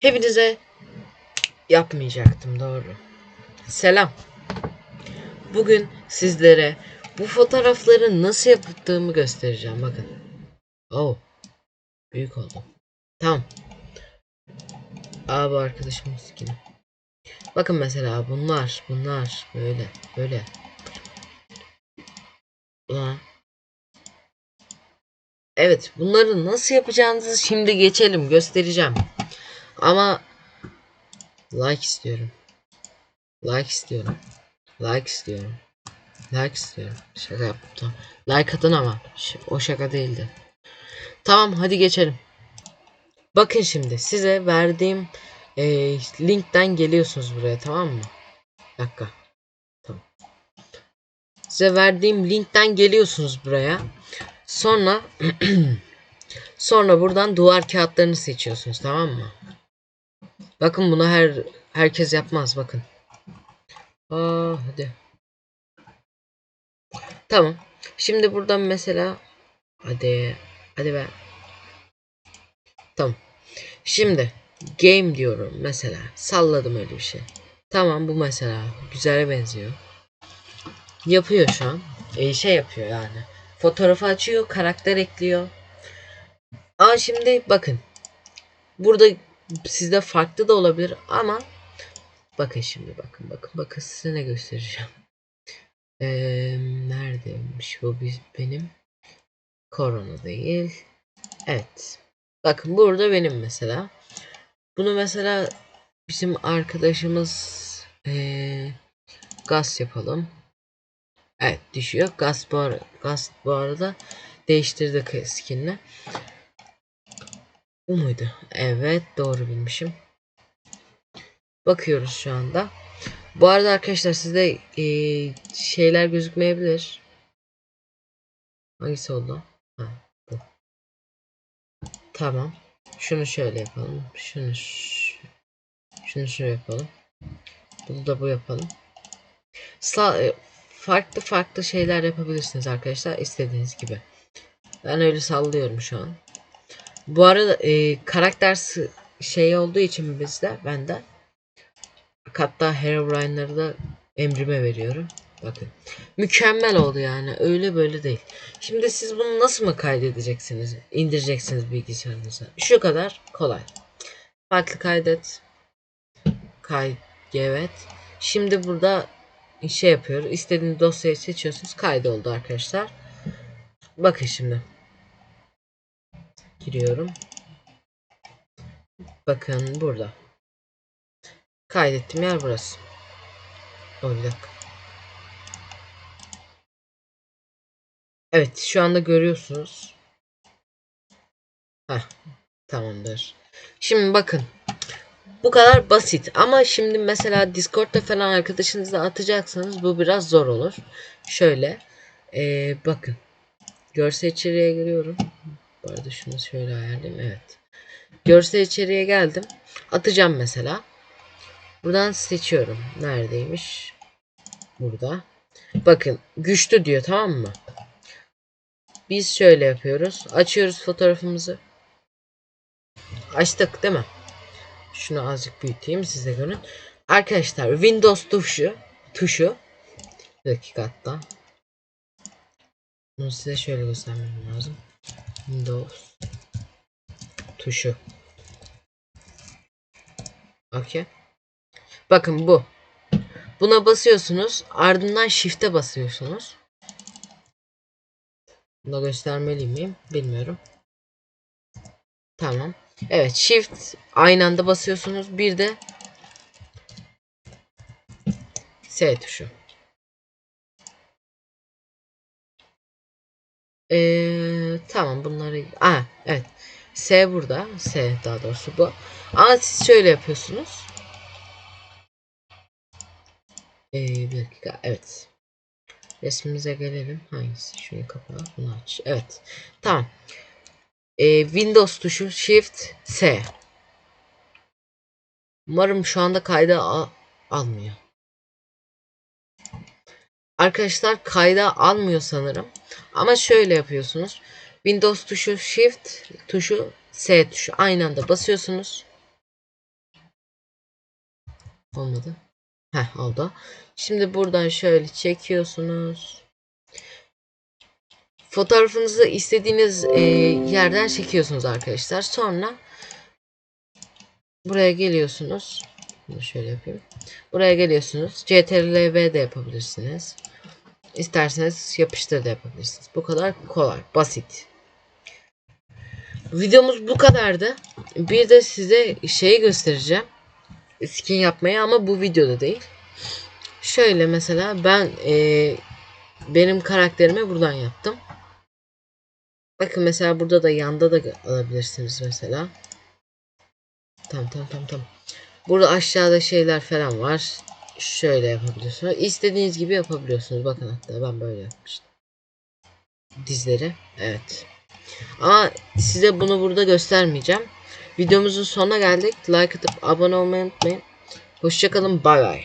Hepinize yapmayacaktım doğru. Selam. Bugün sizlere bu fotoğrafları nasıl yaptığımı göstereceğim bakın. Oh. Büyük oldu. Tamam. Abi arkadaşımın skini. Bakın mesela bunlar, bunlar böyle, böyle. Ulan. Evet, bunları nasıl yapacağınızı şimdi geçelim, göstereceğim. Ama like istiyorum. Like istiyorum. Like istiyorum. Like istiyorum. Şaka yaptım. Like atın ama. O şaka değildi. Tamam hadi geçelim. Bakın şimdi size verdiğim e, linkten geliyorsunuz buraya tamam mı? Dakika. Tamam. Size verdiğim linkten geliyorsunuz buraya. Sonra sonra buradan duvar kağıtlarını seçiyorsunuz tamam mı? Bakın bunu her herkes yapmaz bakın. Aa hadi. Tamam. Şimdi buradan mesela hadi hadi be. Tamam. Şimdi game diyorum mesela. Salladım öyle bir şey. Tamam bu mesela güzele benziyor. Yapıyor şu an. E, şey yapıyor yani. Fotoğrafı açıyor, karakter ekliyor. Aa şimdi bakın. Burada sizde farklı da olabilir ama bakın şimdi bakın bakın bakın size ne göstereceğim. Ee, neredeymiş bu biz, benim? Korona değil. Evet. Bakın burada benim mesela. Bunu mesela bizim arkadaşımız ee, gaz yapalım. Evet düşüyor. Gaz bu, ara, gaz bu arada değiştirdi skinini. Bu muydu? Evet doğru bilmişim. Bakıyoruz şu anda. Bu arada arkadaşlar sizde ee, şeyler gözükmeyebilir. Hangisi oldu? Ha, bu. Tamam. Şunu şöyle yapalım. Şunu şunu şöyle yapalım. Bunu da bu yapalım. Sa e, farklı farklı şeyler yapabilirsiniz arkadaşlar istediğiniz gibi. Ben öyle sallıyorum şu an. Bu arada e, karakter şey olduğu için bizde bende hatta Herobrine'ları da emrime veriyorum. Bakın. Mükemmel oldu yani. Öyle böyle değil. Şimdi siz bunu nasıl mı kaydedeceksiniz? indireceksiniz bilgisayarınıza. Şu kadar kolay. Farklı kaydet. Kay evet. Şimdi burada şey yapıyor. İstediğiniz dosyayı seçiyorsunuz. Kaydoldu arkadaşlar. Bakın şimdi. Giriyorum. Bakın burada. Kaydettiğim yer burası. O bir dakika. Evet şu anda görüyorsunuz. Heh, tamamdır. Şimdi bakın. Bu kadar basit ama şimdi mesela Discord'da falan arkadaşınızla atacaksanız bu biraz zor olur. Şöyle ee, bakın. Görsel içeriğe giriyorum. Arada şunu şöyle ayarlayayım. Evet. Görsel içeriğe geldim. Atacağım mesela. Buradan seçiyorum. Neredeymiş? Burada. Bakın güçlü diyor tamam mı? Biz şöyle yapıyoruz. Açıyoruz fotoğrafımızı. Açtık değil mi? Şunu azıcık büyüteyim size görün. Arkadaşlar Windows tuşu tuşu bir dakika. Bunu size şöyle göstermem lazım. Windows tuşu. Okey. Bakın bu. Buna basıyorsunuz. Ardından shift'e basıyorsunuz. Bunu göstermeli miyim? Bilmiyorum. Tamam. Evet shift aynı anda basıyorsunuz. Bir de S tuşu. Ee, tamam bunları Aa, evet. S burada. S daha doğrusu bu. Ama siz şöyle yapıyorsunuz. Ee, bir dakika evet. Resmimize gelelim. Hangisi? Şunu kapa bunu aç. Evet. Tamam. Ee, Windows tuşu Shift S. Umarım şu anda kayda al almıyor Arkadaşlar kayda almıyor sanırım ama şöyle yapıyorsunuz. Windows tuşu Shift tuşu S tuşu aynı anda basıyorsunuz. Olmadı. Heh oldu. Şimdi buradan şöyle çekiyorsunuz. Fotoğrafınızı istediğiniz e, yerden çekiyorsunuz arkadaşlar. Sonra buraya geliyorsunuz. Bunu şöyle yapayım. Buraya geliyorsunuz. CTRL-V de yapabilirsiniz. İsterseniz yapıştır da yapabilirsiniz. Bu kadar kolay, basit. Videomuz bu kadardı. Bir de size şeyi göstereceğim. Skin yapmayı ama bu videoda değil. Şöyle mesela ben eee, benim karakterimi buradan yaptım. Bakın mesela burada da yanda da alabilirsiniz mesela. Tamam tamam tamam tamam. Burada aşağıda şeyler falan var. Şöyle yapabiliyorsunuz. İstediğiniz gibi yapabiliyorsunuz. Bakın hatta ben böyle yapmıştım. Dizleri. Evet. Ama size bunu burada göstermeyeceğim. Videomuzun sonuna geldik. Like atıp abone olmayı unutmayın. Hoşçakalın. Bay bay.